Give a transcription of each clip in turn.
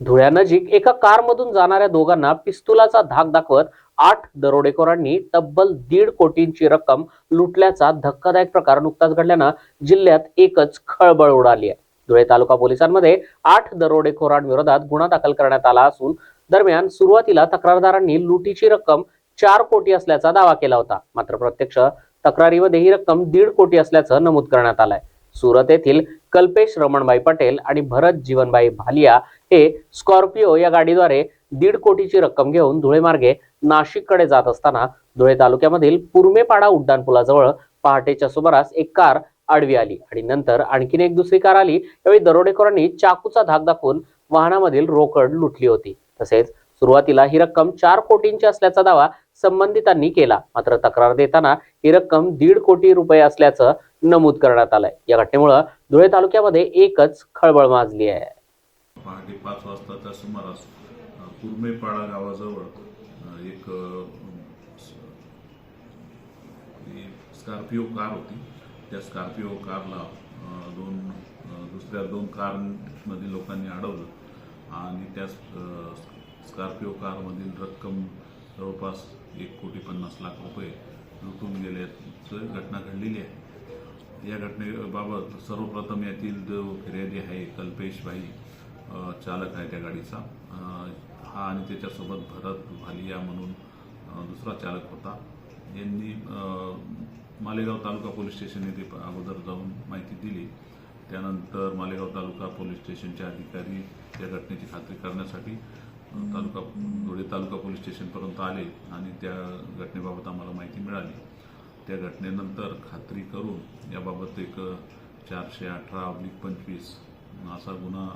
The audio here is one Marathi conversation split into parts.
धुळ्यानजीक एका कारमधून जाणाऱ्या दोघांना पिस्तुलाचा धाक दाखवत आठ दरोडेखोरांनी तब्बल दीड कोटींची रक्कम लुटल्याचा धक्कादायक प्रकार नुकताच घडल्यानं जिल्ह्यात एकच खळबळ उडाली आहे. धुळे तालुका पोलिसांमध्ये आठ दरोडेखोरांविरोधात गुन्हा दाखल करण्यात आला असून दरम्यान सुरुवातीला तक्रारदारांनी लुटीची रक्कम चार कोटी असल्याचा दावा केला होता. मात्र प्रत्यक्ष तक्रारीमध्ये ही रक्कम दीड कोटी असल्याचं नमूद करण्यात आलंय. सुरत येथील कल्पेश रमणबाई पटेल आणि भरत जीवनबाई भालिया हे स्कॉर्पिओ या गाडीद्वारे दीड कोटीची रक्कम घेऊन धुळे मार्गे नाशिककडे जात असताना धुळे तालुक्यामधील पुरमेपाडा उड्डाणपुलाजवळ पहाटेच्या सुमारास एक कार आडवी आली आणि नंतर आणखीन एक दुसरी कार आली. यावेळी दरोडेखोरांनी चाकूचा धाक दाखवून वाहनामधील रोकड लुटली होती. तसेच सुरुवातीला ही रक्कम चार कोटींची असल्याचा दावा संबंधितांनी केला. मात्र तक्रार देताना ही रक्कम दीड कोटी रुपये असल्याचं नमूद करण्यात आलंय. या घटनेमुळे धुळे तालुक्यामध्ये एकच खळबळ माजली आहे. पहाटे पाच वाजताच्या सुमारास कुर्मेपाडा गावाजवळ एक स्कॉर्पिओ कार होती. त्या स्कॉर्पिओ कारला दोन दुसऱ्या दोन कारमधील लोकांनी अडवलं आणि त्या स्कॉर्पिओ कारमधील रक्कम जवळपास एक कोटी पन्नास लाख रुपये लुटून गेल्याचं घटना घडलेली आहे. या घटनेबाबत सर्वप्रथम यातील जो फिर्यादी आहे कल्पेश भाई चालक आहे त्या गाडीचा. हा आणि त्याच्यासोबत भरत भालिया म्हणून दुसरा चालक होता. यांनी मालेगाव तालुका पोलीस स्टेशन येथे अगोदर जाऊन माहिती दिली. त्यानंतर मालेगाव तालुका पोलीस स्टेशनचे अधिकारी या घटनेची खात्री करण्यासाठी तालुका धुळे तालुका पोलीस स्टेशनपर्यंत आले आणि त्या घटनेबाबत आम्हाला माहिती मिळाली. त्या घटनेनंतर खात्री करून याबाबत एक चारशे अठरा अब्लिक पंचवीस असा गुन्हा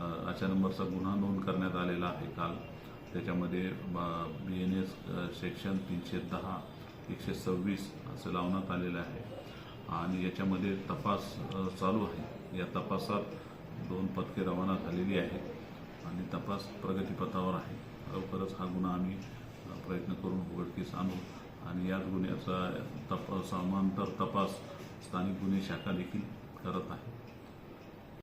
अशा नंबरचा गुन्हा नोंद करण्यात आलेला आहे काल. त्याच्यामध्ये बी एन एस सेक्शन तीनशे दहा एकशे सव्वीस असं लावण्यात आलेलं आहे. आणि याच्यामध्ये तपास चालू आहे. या तपासात दोन पथके रवाना झालेली आहेत आणि तपास प्रगतीपथावर आहे. लवकरच हा गुन्हा आम्ही प्रयत्न करून उघडकीस आणू. आणि याच गुन्ह्याचा तपास समांतर तपास स्थानिक गुन्हे शाखा देखील करत आहे.